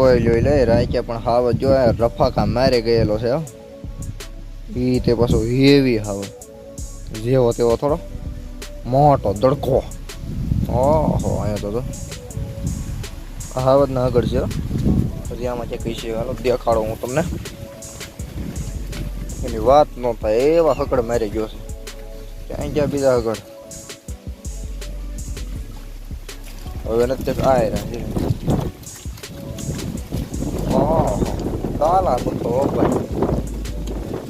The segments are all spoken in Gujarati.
કોઈ જોઈ લે, રાખ્યા પણ હાવ જો રફાકા મારે ગયેલો છે એ તે પાછો હેવી હાવ. જેવો તેવો થોડો મોટો દડકો ઓહો, અહીંયા તો તો આ ના આગળ છે. પછી આમાં જે કઈ છે હાલો, દેખાડો હું તમને. એની વાત ન થાય, એવા હકડ મારી ગયો છે. ક્યાં ગયા બીજા હકડ હવે નથી આ રહ્યા છે ઓહો કાલા તો તો ભાઈ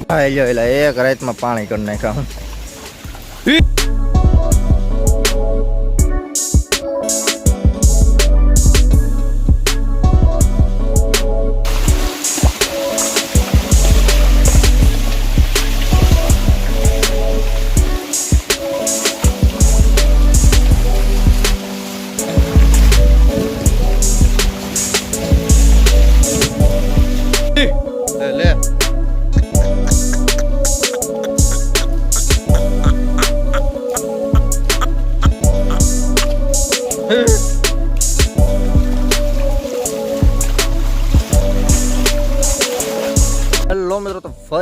હા એલો એલા એક રાતમાં પાણી કરી નાખ્યા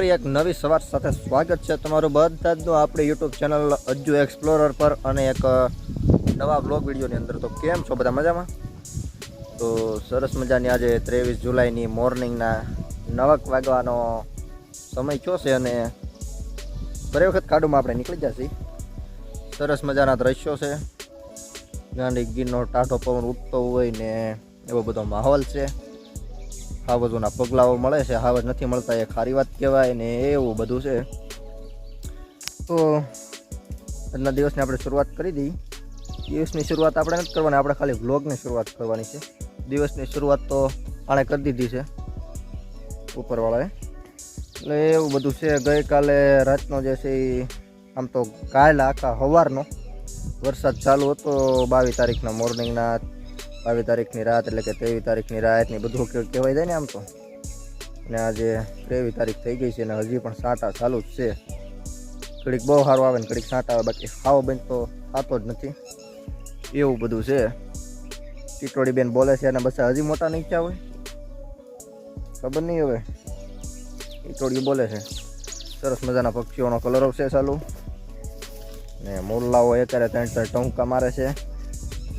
ફરી એક નવી સવાર સાથે સ્વાગત છે તમારું બધાનું. આપણે યુટ્યુબ ચેનલ અજ્જુ એક્સપ્લોરર પર અને એક નવા બ્લોગ વિડીયોની અંદર. તો કેમ છો બધા મજામાં? તો સરસ મજાની આજે ત્રેવીસ જુલાઈની મોર્નિંગના નવક વાગવાનો સમય થયો છે અને ફરી વખત કાડુમાં આપણે નીકળી જશે સરસ મજાના દ્રશ્યો છે. ગાંધી ગીરનો ટાઢો પવન ઉઠતો હોય ને એવો બધો માહોલ છે. હાવજોના પગલાઓ મળે છે, હાવજ નથી મળતા એ ખારી વાત કહેવાય ને એવું બધું છે. તો આજના દિવસની આપણે શરૂઆત કરી દઈ દિવસની શરૂઆત આપણે નથી કરવાની, આપણે ખાલી વ્લોગની શરૂઆત કરવાની છે. દિવસની શરૂઆત તો આણે કરી દીધી છે ઉપરવાળાએ. એટલે એવું બધું છે, ગઈકાલે રાતનો જે છે એ આમ તો કાયલા આખા સવારનો વરસાદ ચાલુ હતો, બાવીસ તારીખના મોર્નિંગના બાવીસ તારીખની રાત એટલે કે ત્રેવીસ તારીખની રાત ને બધું કહેવાય જાય ને આમ તો. ને આજે ત્રેવીસ તારીખ થઈ ગઈ છે ને હજી પણ સાંટા ચાલુ જ છે. ઘડીક બહુ સારું આવે ને ઘડીક સાંટા આવે, બાકી ખાવો બંધ તો થતો જ નથી. એવું બધું છે. ટીટોડી બેન બોલે છે અને બસ હજી મોટા નહીં થયા હોય. ખબર નહીં હવે. ટીટોડી બોલે છે. સરસ મજાના પક્ષીઓનો કલર છે ચાલુ. ને મોરલાઓ અત્યારે ત્રણ ત્રણ ટંકા મારે છે.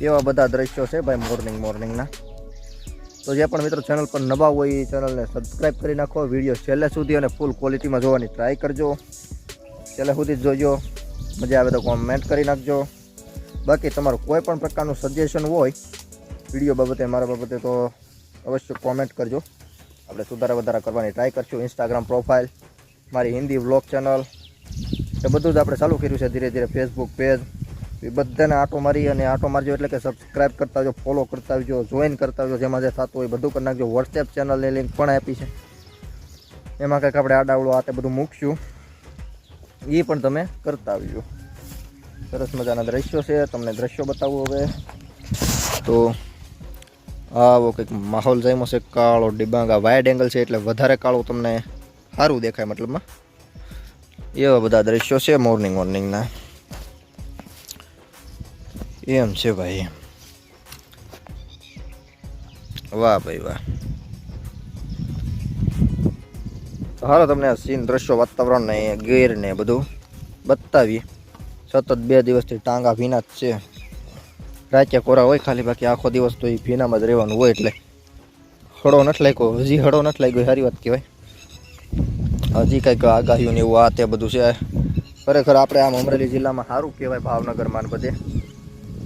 એવા બધા દ્રશ્યો છે ભાઈ મોર્નિંગ મોર્નિંગના તો જે પણ મિત્રો ચેનલ પર નવા હોય એ ચેનલને સબસ્ક્રાઈબ કરી નાખો. વીડિયો છેલ્લે સુધી અને ફૂલ ક્વોલિટીમાં જોવાની ટ્રાય કરજો. છેલ્લે સુધી જ જોજો. મજા આવે તો કોમેન્ટ કરી નાખજો. બાકી તમારું કોઈ પણ પ્રકારનું સજેશન હોય વીડિયો બાબતે, મારા બાબતે તો અવશ્ય કોમેન્ટ કરજો. આપણે સુધારા વધારા કરવાની ટ્રાય કરશું. ઇન્સ્ટાગ્રામ પ્રોફાઇલ મારી હિન્દી વ્લોગ ચેનલ એ બધું જ આપણે ચાલુ કર્યું છે ધીરે ધીરે. ફેસબુક પેજ એ બધાને આટો મારી અને આટો મારજો એટલે કે સબસ્ક્રાઇબ કરતા આવજો ફોલો કરતા આવજો જોઈન કરતા આવજો, જેમાં જે થતું હોય બધું કરી નાખજો. વોટ્સએપ ચેનલની લિંક પણ આપી છે. એમાં કંઈક આપણે આડાવડો આ તે બધું મૂકશું. એ પણ તમે કરતા આવજો. સરસ મજાના દ્રશ્યો છે. તમને દ્રશ્યો બતાવું હવે. તો આવો કંઈક માહોલ જામ્યો છે. કાળો ડિબાંગ વાઇડ એંગલ છે એટલે વધારે કાળું તમને સારું દેખાય મતલબમાં. એવા બધા દ્રશ્યો છે મોર્નિંગ મોર્નિંગના એમ છે ભાઈ. વાહ ભાઈ વાહ. હાલો તમને સીન દ્રશ્યો, વાતાવરણ ને ગેર ને બધું બતાવીએ. સતત બે દિવસથી ટાંગા ભીના જ છે. રાતે કોરા હોય ખાલી, બાકી આખો દિવસ તો એ ભીનામાં જ રહેવાનું હોય એટલે. હળો નથી લાગ્યો, હજી હળો નથી લાગ્યો સારી વાત કહેવાય. હજી કંઈક આગાહીઓને એવું આ તે બધું છે. ખરેખર આપણે આમ અમરેલી જિલ્લામાં સારું કહેવાય ભાવનગરમાં બધે.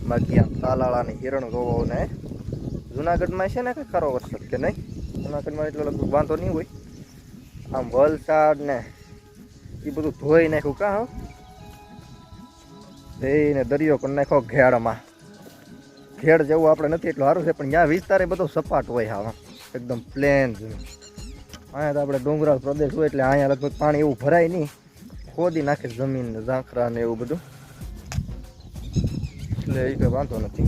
બાકી આમ તાલાળા ને હિરણ ગોવાઓને જુનાગઢમાં છે ને કંઈ ખરો વરસાદ કે નહીં? જુનાગઢમાં એટલો લગભગ વાંધો નહીં હોય. આમ વલસાડ ને એ બધું ધોઈ નાખ્યું કાં હો? ને દરિયો કરી નાખો ઘેડમાં. ઘેડ જેવું આપણે નથી એટલું સારું છે, પણ ત્યાં વિસ્તાર એ બધો સપાટ હોય હા એકદમ પ્લેન અહીંયા તો આપણે ડુંગરાળ પ્રદેશ હોય એટલે અહીંયા લગભગ પાણી એવું ભરાય નહીં. ખોદી નાખે જમીન ઝાંખરા ને એવું બધું. એટલે એ કંઈ વાંધો નથી.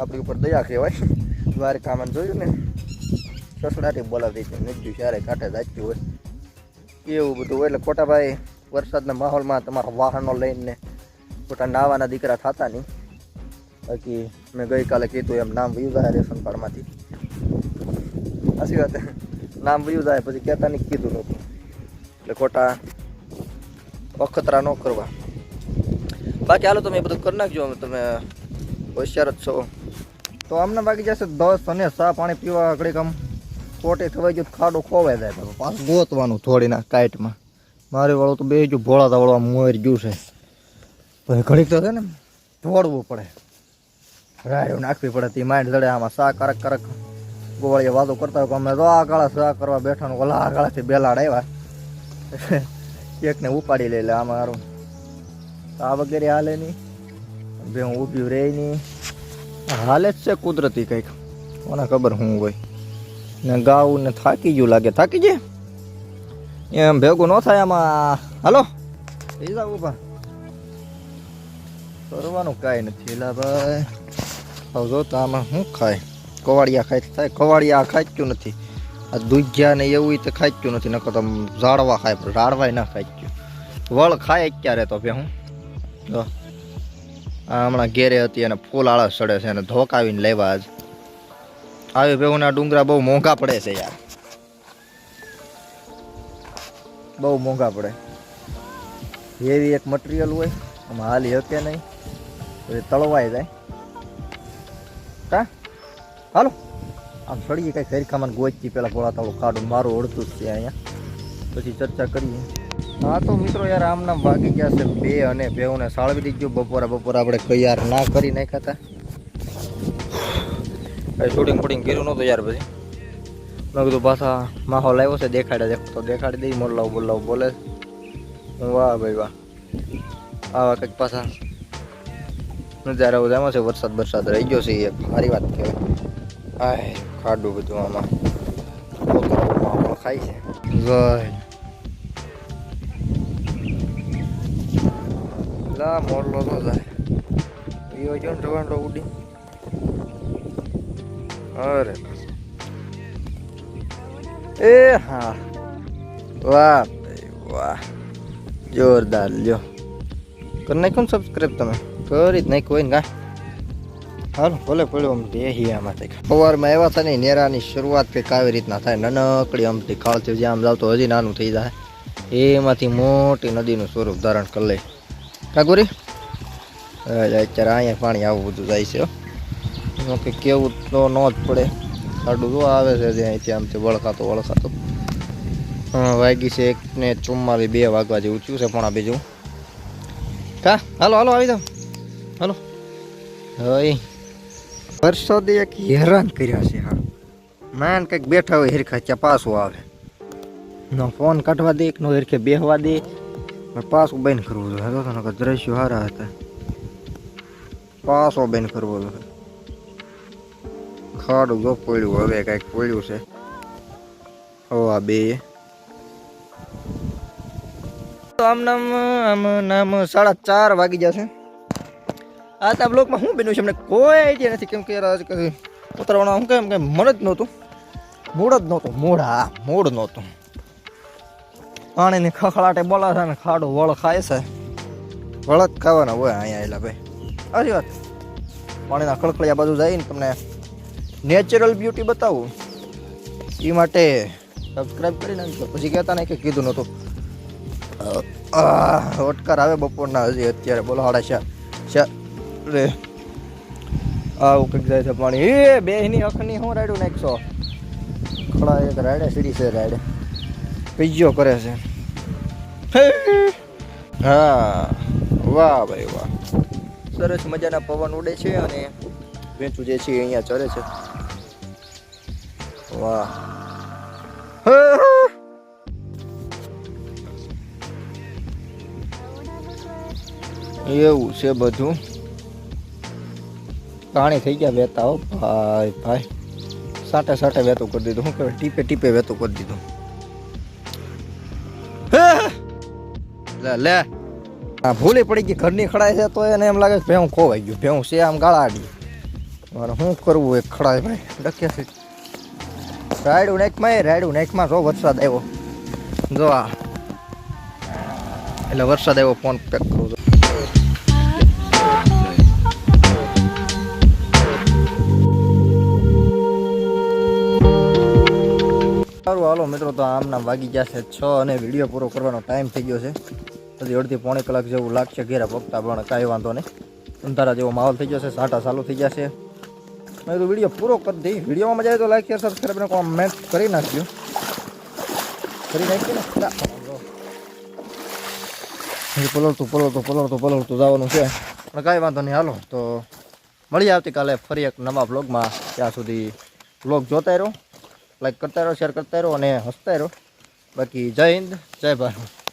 આપણી ઉપર દયા કહેવાય. દ્વારકામાં જોયું ને સસડાથી બોલાવી છે. નીચું ક્યારે કાંઠે જાચ્યું હોય. એવું બધું હોય એટલે ખોટાભાઈ, વરસાદના માહોલમાં તમારા વાહનો લઈને ખોટા નાવાના દીકરા થતા નહીં. બાકી મેં ગઈકાલે કીધું એમ, નામ વયું રેશન કાર્ડમાંથી. સાચી વાત. નામ વયું જાય, પછી કહેતા નહીં કીધું નહોતું. એટલે ખોટા અખતરા ન કરવા. બાકી હાલો તમે બધું કરી નાખજો તમે હોશિયાર જ છો. તો અમને બાકી જશે દસ અને સા પાણી પીવા ઘડીક આમ ખોટે થવાઈ ગયું, ખાડો ખોવાઈ જાય પાછું ગોતવાનું થોડીના કાઇટમાં મારી વાળું તો બે જો ભોળા તાવળવા મોર ગયું છે. પછી ઘડીક તો છે ને ધોળવું પડે. રાયો નાખવી પડે, તે માઇન્ડ જડે આમાં સા કરક કરક ગોવાળીએ વાતો કરતા હોય અમે તો આ કાળા સા કરવા બેઠાનું, ઓલા આ કાળાથી બેલાડ આવ્યા એકને ઉપાડી લે આમાં આ વગેરે હાલે નહીં. બે હું ઊભી રહે નહીં. હાલે જ છે કુદરતી કંઈક. કોને ખબર હું હોય. ને ગાવું ને થાકી ગયું લાગે. થાકી જાય એમ ભેગું ન થાય આમાં. હાલો. જાવ ઊભા. કરવાનું કાંઈ નથી એલા ભાઈ. હવે જો આમાં શું ખાય? કવાડિયા ખાય થાય. કવાડિયા ખાચ્યું નથી. આ દુજ્યા ને એવું તો ખાચ્યું નથી. નકર તો ઝાડવા ખાય ઝાડવાય ના ખાચ્યું વળ ખાય અત્યારે તો ભે હું. જો. હમણાં ઘેરે હતી અને ફૂલ આળસ ચડે છે અને ધોકાવીને લેવા આજ. આવી ભેગુના ડુંગરા બહુ મોંઘા પડે છે યાર. બહુ મોંઘા પડે. એવી એક મટીરિયલ હોય, આમાં હાલી હકે નહીં. પછી તળવાય જાય. કા? હાલો. આમ સળીએ કઈ ખરીખામાં ગોચી, પેલા ગોળા તાળું કાઢું મારું અડતું જ છે અહીંયા. પછી ચર્ચા કરીએ. હા તો મિત્રો યાર આમ નામ વાગી ગયા છે બે અને બેઉને સાળવી દીધું. બપોરા બપોરા આપણે કઈ યાર ના કરી નાખ્યા હતા. શૂટિંગ ફૂટિંગ કર્યું નહોતું યાર પછી. મેં કીધું પાછા માહોલ આવ્યો છે દેખાડે દેખ તો દેખાડી દઈ મોરલાવ બોલાવ બોલે હું વાહ ભાઈ વાહ. આવા કંઈક પાછા નજારા એમાં છે વરસાદ વરસાદ રહી ગયો છે એક મારી વાત કહેવાય. આય ખાડું બધું આમાં. ખાય છે. લા મોરલો તો જાય. ઈયો જો ટવાંડો ઉડી. અરે. એ હા. વાહ વાહ. જોરદાર, લ્યો. કરી નાખ્યું સબસ્ક્રાઈબ તમે. કરી જ નાખ્યું હોય ને કા હાલો ભલે ભલે આમ બેહી આમાં થઈ સવારમાં એવા થાય ને નેરાની શરૂઆત કંઈક આવી રીતના થાય. નાનકડી આમથી ખાલથી જ્યાં આમ જાવ તો હજી નાનું થઈ જાય. એમાંથી મોટી નદીનું સ્વરૂપ ધારણ કરી લે. કાગુરી અત્યારે અહીંયા પાણી આવું બધું જાય છે હો. એમાં કંઈ કેવું તો ન જ પડે સાડું જો આવે છે જે અહીંથી આમથી વળખાતો વળખાતો હા વાગી છે એક ને ચુમ્માલી બે વાગવા જેવું થયું છે પણ આ બીજું કા હાલો હાલો આવી જાઓ હાલો હવે વર્ષોથી એક હેરાન કર્યા છે હા માન કંઈક બેઠા હોય હેરખા ત્યાં પાછું આવે નો ફોન કાઢવા દે નો હેરખે બેહવા દે ને પાછું બંધ કરવું જોઈએ. તો તને દ્રશ્યો સારા હતા. પાછો બંધ કરવો જોઈએ. ખાડું જો પડ્યું, હવે કાંઈક પડ્યું છે. ઓ આ બે આમ નામ આમ નામ સાડા ચાર વાગી જશે આ તો બ્લોકમાં શું બન્યું છે? અમને કોઈ આઈડિયા નથી. કેમ કે ઉતરવાના હું કેમ કે મન જ નહોતું. મૂળ જ નહોતું. હા, મૂળ નહોતું. પાણીની ખખડાટે બોલા છે ને ખાડું વળ ખાય છે. વળ જ ખાવાના હોય અહીંયા આવેલા ભાઈ. અરે વાત. પાણીના ખળખળિયા બાજુ જઈને તમને નેચરલ બ્યુટી બતાવું. એ માટે સબસ્ક્રાઈબ કરી નાખજો પછી કહેતા નહીં કે કીધું નહોતું. ઓટકાર આવે બપોરના હજી અત્યારે બોલો હાડા શા શા રે આવું કંઈક જાય છે પાણી. એ બેહની અખની હું રાડ્યું નાખશો? ખડા એક રાડે સીડી છે રાડે પીજો કરે છે. હા? વાહ ભાઈ વાહ. સરસ મજાના પવન ઉડે છે અને વેચું જે છે એ અહીંયા ચરે છે. વાહ. એવું છે બધું. પાણી થઈ ગયા વહેતા હો. ભાઈ ભાઈ. સાટે સાટે વહેતું કરી દીધું. શું કહેવાય ટીપે ટીપે વહેતું કરી દીધું. લે લે. આ ભૂલી પડી ગઈ, ઘરની ખડાય છે તો એને એમ લાગે ભેં ખોવાઈ ગયું ભેવું છે આમ ગાળા આડી મારે શું કરવું એક ખડાય ભાઈ? ડક્યા છે. રાયડું નાઈકમાં એ, રાયડું નાઈકમાં જો વરસાદ આવ્યો. જો આ. એટલે વરસાદ આવ્યો, ફોન પેક કરું છું. સારું, હાલો મિત્રો, તો આમ નામ વાગી ગયા છે છ અને વીડિયો પૂરો કરવાનો ટાઈમ થઈ ગયો છે. હજી અડધી પોણી કલાક જેવું લાગશે ઘેરા પગતા પણ કાંઈ વાંધો નહીં. અંધારા જેવો માહોલ થઈ જશે, સાટા ચાલુ થઈ જશે. મેં તો વીડિયો પૂરો કરી દઈ વિડીયોમાં મજા આવે તો લાઈક શેર સબસ્ક્રાઈબ ને કોમેન્ટ કરી નાખજો કરી નાખીએ ને? પલળતું પલળતું પલળતું પલળતું જવાનું છે. પણ કાંઈ વાંધો નહીં, હાલો. તો મળીએ આવતીકાલે ફરી એક નવા બ્લોગમાં ત્યાં સુધી બ્લોગ જોતા રહો લાઈક કરતા રહો શેર કરતા રહો અને હસતા રહો. બાકી જય હિન્દ, જય ભારત.